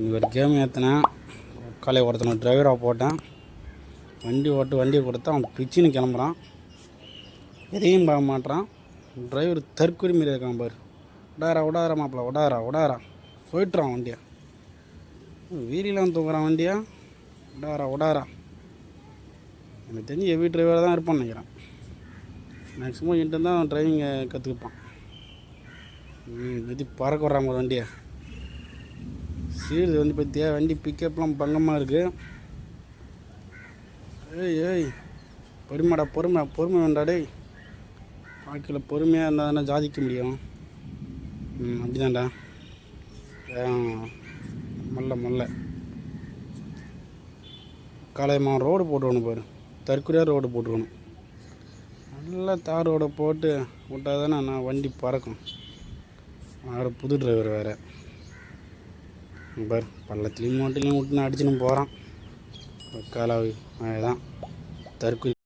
இங்கே ஒரு கேம் ஏற்றினேன் காலை ஒருத்தனை டிரைவராக போட்டேன். வண்டி ஓட்டு வண்டியை கொடுத்தா அவன் பிச்சுன்னு கிளம்புறான். எதையும் பார்க்க மாட்டான் டிரைவர் தற்கொலை மாரி இருக்கான் பாரு. விடாரா விடாரா மாப்பிள்ள விடாரா விடாரா போயிட்டுறான் வண்டியை. வீரியெலாம் தூங்குறான் வண்டியா. விடாரா விடாரா எனக்கு தெரிஞ்சு ஹெவி டிரைவராக தான் இருப்பான்னு நினைக்கிறேன். மேக்ஸிமம் என்கிட்ட தான் டிரைவிங்கை கற்றுக்குப்பான் ம் இது பறக்க விட்றான் ஒரு வண்டியை. சீடு வந்து பார்த்தியா வண்டி பிக்கப்லாம் பங்கமாக இருக்குது ஏய் ஏய். பொறுமைடா பொறுமை பொறுமை வேண்டா டேய். வாழ்க்கையில் பொறுமையாக இருந்தால் தானே ஜாதிக்க முடியும். ம் அப்படிதான்டா. மல்ல மல்ல. காலையம்மா ரோடு போட்டுக்கணும் பாரு. தற்கொலையாக ரோடு போட்டுக்கணும் நல்லா தார் ரோடை போட்டு விட்டால் தானே நான் வண்டி பறக்கும். வேறு புது டிரைவர் வேறு. பார் பள்ளத்துலேயும் மோட்டிலையும் விட்டு அடிச்சுன்னு போகிறான் காலாவி தான் தற்கொலை.